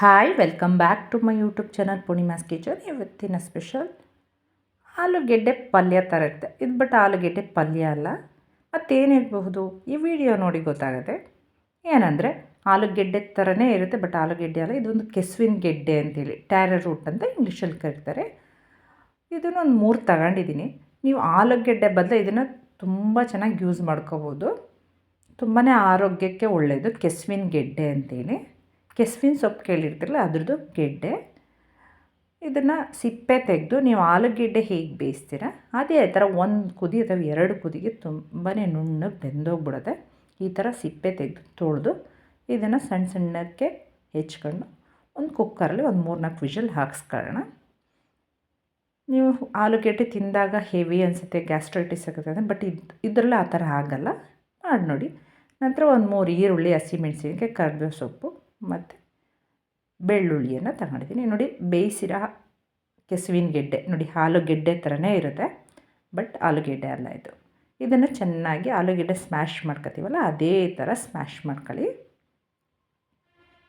Hi welcome back to my YouTube channel Poornima's kitchen ಇವತ್ತಿನ special ಆಲೂಗೆಡ್ಡೆ ಪಲ್ಯ ಥರ ಇರುತ್ತೆ. ಇದು ಬಟ್ ಆಲೂಗೆಡ್ಡೆ ಪಲ್ಯ ಅಲ್ಲ. ಮತ್ತೇನಿರಬಹುದು ಈ ವಿಡಿಯೋ ನೋಡಿ ಗೊತ್ತಾಗುತ್ತೆ. ಏನಂದರೆ, ಆಲೂಗೆಡ್ಡೆ ಥರನೇ ಇರುತ್ತೆ ಬಟ್ ಆಲೂಗೆಡ್ಡೆ ಅಲ್ಲ. ಇದೊಂದು ಕೆಸುವಿನ ಗೆಡ್ಡೆ ಅಂತೇಳಿ. ಟ್ಯಾರ ರೂಟ್ ಅಂತ ಇಂಗ್ಲೀಷಲ್ಲಿ ಕರೀತಾರೆ. ಇದನ್ನು ಒಂದು ಮೂರು ತಗೊಂಡಿದ್ದೀನಿ ನೀವು ಆಲೂಗೆಡ್ಡೆ ಬದಲು ಇದನ್ನು ತುಂಬ ಚೆನ್ನಾಗಿ ಯೂಸ್ ಮಾಡ್ಕೋಬೋದು ತುಂಬಾ ಆರೋಗ್ಯಕ್ಕೆ ಒಳ್ಳೆಯದು ಕೆಸುವಿನ ಗೆಡ್ಡೆ ಅಂತೇಳಿ. ಕೆಸುವಿನ ಸೊಪ್ಪು ಕೇಳಿರ್ತಿರಲ್ಲ, ಅದ್ರದ್ದು ಗೆಡ್ಡೆ. ಇದನ್ನು ಸಿಪ್ಪೆ ತೆಗೆದು ನೀವು ಆಲೂಗೆಡ್ಡೆ ಹೇಗೆ ಬೇಯಿಸ್ತೀರ, ಅದೇ ಥರ ಒಂದು ಕುದಿ ಅಥವಾ ಎರಡು ಕುದಿಗೆ ತುಂಬಾ ನುಣ್ಣಗೆ ಬೆಂದೋಗ್ಬಿಡುತ್ತೆ. ಈ ಥರ ಸಿಪ್ಪೆ ತೆಗೆದು ತೊಳೆದು ಇದನ್ನು ಸಣ್ಣ ಸಣ್ಣಕ್ಕೆ ಹೆಚ್ಕೊಂಡು ಒಂದು ಕುಕ್ಕರಲ್ಲಿ ಒಂದು ಮೂರು ನಾಲ್ಕು ವಿಷಲ್ ಹಾಕ್ಸ್ಕೊಳ್ಳೋಣ. ನೀವು ಆಲೂಗೆಡ್ಡೆ ತಿಂದಾಗ ಹೆವಿ ಅನಿಸುತ್ತೆ, ಗ್ಯಾಸ್ಟ್ರೈಟಿಸ್ ಆಗುತ್ತೆ ಬಟ್ ಇದು, ಇದರಲ್ಲಿ ಆ ಥರ ಆಗಲ್ಲ. ಮಾಡಿ ನೋಡಿ ನಂತರ ಒಂದು ಮೂರು ಈರುಳ್ಳಿ ಹಸಿಮೆಣಸಿನಕಾಯಿ ಕರಿಬೇವು ಸೊಪ್ಪು ಮತ್ತು ಬೆಳ್ಳುಳ್ಳಿಯನ್ನು ತಗೊಂಡಿದ್ದೀನಿ. ನೋಡಿ, ಬೇಯಿಸಿರೋ ಕೆಸುವಿನ ಗೆಡ್ಡೆ, ನೋಡಿ ಆಲೂಗೆಡ್ಡೆ ಥರನೇ ಇರುತ್ತೆ, ಬಟ್ ಆಲೂಗೆಡ್ಡೆ ಅಲ್ಲ ಇದು. ಇದನ್ನು ಚೆನ್ನಾಗಿ ಆಲೂಗೆಡ್ಡೆ ಸ್ಮ್ಯಾಶ್ ಮಾಡ್ಕೊತೀವಲ್ಲ, ಅದೇ ಥರ ಸ್ಮ್ಯಾಶ್ ಮಾಡ್ಕೊಳ್ಳಿ.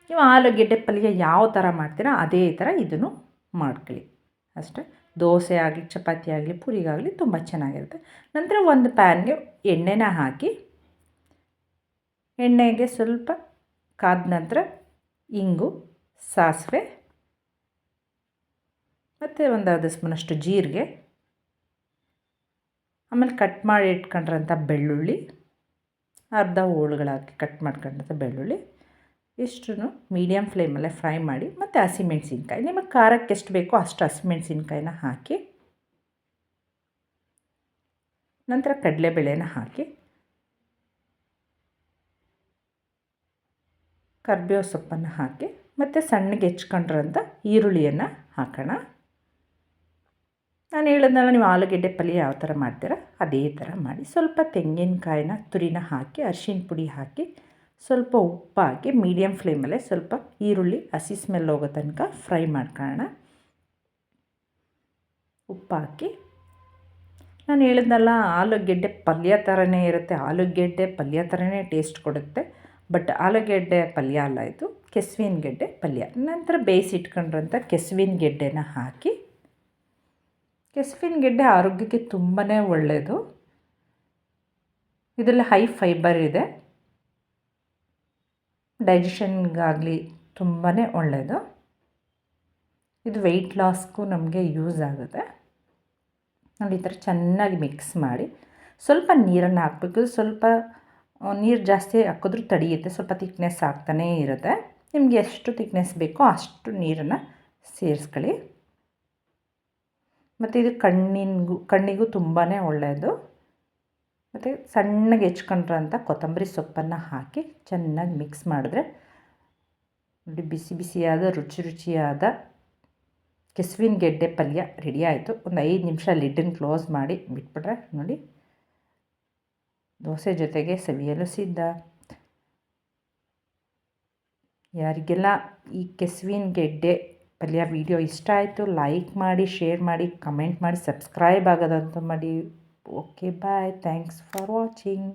ನೀವು ಆಲೂಗೆಡ್ಡೆ ಪಲ್ಯ ಯಾವ ಥರ ಮಾಡ್ತೀರಾ, ಅದೇ ಥರ ಇದನ್ನು ಮಾಡ್ಕೊಳ್ಳಿ. ಅಷ್ಟೇ, ದೋಸೆ ಆಗಲಿ, ಚಪಾತಿ ಆಗಲಿ ಪೂರಿಗಾಗಲಿ ತುಂಬ ಚೆನ್ನಾಗಿರುತ್ತೆ. ನಂತರ ಒಂದು ಪ್ಯಾನ್ಗೆ ಎಣ್ಣೆನ ಹಾಕಿ, ಎಣ್ಣೆಗೆ ಸ್ವಲ್ಪ ಕಾದ ನಂತರ ಇಂಗು, ಸಾಸಿವೆ ಮತ್ತು ಒಂದು ಅರ್ಧ ಸ್ಪೂನಷ್ಟು ಜೀರಿಗೆ. ಆಮೇಲೆ ಕಟ್ ಮಾಡಿ ಇಟ್ಕೊಂಡಿರೋಂಥ ಬೆಳ್ಳುಳ್ಳಿ, ಅರ್ಧ ಹೋಳುಗಳಾಕಿ ಕಟ್ ಮಾಡ್ಕೊಂಡಂಥ ಬೆಳ್ಳುಳ್ಳಿ, ಇಷ್ಟನ್ನು ಮೀಡಿಯಮ್ ಫ್ಲೇಮಲ್ಲೇ ಫ್ರೈ ಮಾಡಿ ಮತ್ತು ಹಸಿಮೆಣ್ಸಿನ್ಕಾಯಿ. ನಿಮಗೆ ಖಾರಕ್ಕೆ ಎಷ್ಟು ಬೇಕೋ ಅಷ್ಟು ಹಸಿಮೆಣ್ಸಿನ್ಕಾಯಿನ ಹಾಕಿ, ನಂತರ ಕಡಲೆಬೇಳೆನ ಹಾಕಿ ಕರ್ಬೇವು ಸೊಪ್ಪನ್ನು ಹಾಕಿ, ಮತ್ತು ಸಣ್ಣಗೆ ಹೆಚ್ಕೊಂಡಿರೋಂಥ ಈರುಳ್ಳಿಯನ್ನು ಹಾಕೋಣ. ನಾನು ಹೇಳಿದ್ನಲ್ಲ, ನೀವು ಆಲೂಗೆಡ್ಡೆ ಪಲ್ಯ ಯಾವ ಥರ ಮಾಡ್ತೀರ? ಅದೇ ಥರ ಮಾಡಿ ಸ್ವಲ್ಪ ತೆಂಗಿನಕಾಯಿನ ತುರಿನ ಹಾಕಿ, ಅರಿಶಿನ ಪುಡಿ ಹಾಕಿ, ಸ್ವಲ್ಪ ಉಪ್ಪು ಹಾಕಿ ಮೀಡಿಯಮ್ ಫ್ಲೇಮಲ್ಲೇ ಸ್ವಲ್ಪ ಈರುಳ್ಳಿ, ಹಸಿ ಸ್ಮೆಲ್ ಹೋಗೋ ತನಕ ಫ್ರೈ ಮಾಡ್ಕೊಳ್ಳೋಣ. ಉಪ್ಪು ಹಾಕಿ ನಾನು ಹೇಳಿದ್ನಲ್ಲ, ಆಲೂಗೆಡ್ಡೆ ಪಲ್ಯ ಥರನೇ ಇರುತ್ತೆ. ಆಲೂಗೆಡ್ಡೆ ಪಲ್ಯ ಥರನೇ ಟೇಸ್ಟ್ ಕೊಡುತ್ತೆ. ಬಟ್ ಆಲೂಗೆಡ್ಡೆ ಪಲ್ಯ ಅಲ್ಲ ಇದು, ಕೆಸುವಿನ ಗೆಡ್ಡೆ ಪಲ್ಯ. ನಂತರ ಬೇಯಿಸಿಟ್ಕೊಂಡ್ರಂಥ ಕೆಸುವಿನ ಗೆಡ್ಡೆನ ಹಾಕಿ, ಕೆಸುವಿನ ಗೆಡ್ಡೆ ಆರೋಗ್ಯಕ್ಕೆ ತುಂಬಾ ಒಳ್ಳೆಯದು ಇದರಲ್ಲಿ ಹೈ ಫೈಬರ್ ಇದೆ. ಡೈಜೆಷನ್ಗಾಗಲಿ ತುಂಬಾ ಒಳ್ಳೆಯದು ಇದು ವೆಯ್ಟ್ ಲಾಸ್ಗೂ ನಮಗೆ ಯೂಸ್ ಆಗುತ್ತೆ. ನೋಡಿ, ಈ ಥರ ಚೆನ್ನಾಗಿ ಮಿಕ್ಸ್ ಮಾಡಿ. ಸ್ವಲ್ಪ ನೀರನ್ನು ಹಾಕಬೇಕು. ಸ್ವಲ್ಪ ನೀರು ಜಾಸ್ತಿ ಹಾಕಿದ್ರೂ ತಡೆಯುತ್ತೆ. ಸ್ವಲ್ಪ ತಿಕ್ನೆಸ್ ಆಗ್ತಾನೇ ಇರುತ್ತೆ. ನಿಮಗೆ ಎಷ್ಟು ತಿಕ್ನೆಸ್ ಬೇಕೋ ಅಷ್ಟು ನೀರನ್ನು ಸೇರಿಸ್ಕೊಳ್ಳಿ. ಮತ್ತು ಇದು ಕಣ್ಣಿನಿಗೂ, ಕಣ್ಣಿಗೂ ತುಂಬಾ ಒಳ್ಳೆಯದು ಮತ್ತು ಸಣ್ಣಗೆ ಹೆಚ್ಕೊಂಡ್ರಂಥ ಕೊತ್ತಂಬರಿ ಸೊಪ್ಪನ್ನು ಹಾಕಿ ಚೆನ್ನಾಗಿ ಮಿಕ್ಸ್ ಮಾಡಿದ್ರೆ ನೋಡಿ ಬಿಸಿ ಬಿಸಿಯಾದ, ರುಚಿ ರುಚಿಯಾದ ಕೆಸುವಿನ ಗೆಡ್ಡೆ ಪಲ್ಯ ರೆಡಿ ಆಯಿತು. ಒಂದು ಐದು ನಿಮಿಷ ಲಿಡ್ಡನ್ನು ಕ್ಲೋಸ್ ಮಾಡಿ ಬಿಟ್ಬಿಟ್ರೆ ನೋಡಿ ದೋಸೆ ಜೊತೆಗೆ ಸವಿಯಲು ಸಿದ್ಧ. ಯಾರಿಗೆಲ್ಲ ಈ ಕೆಸುವಿನ ಗೆಡ್ಡೆ ಪಲ್ಯ ವಿಡಿಯೋ ಇಷ್ಟ ಆಯಿತು ಲೈಕ್ ಮಾಡಿ ಶೇರ್ ಮಾಡಿ ಕಮೆಂಟ್ ಮಾಡಿ ಸಬ್ಸ್ಕ್ರೈಬ್ ಆಗೋದಂತ ಮಾಡಿ. Okay bye thanks for watching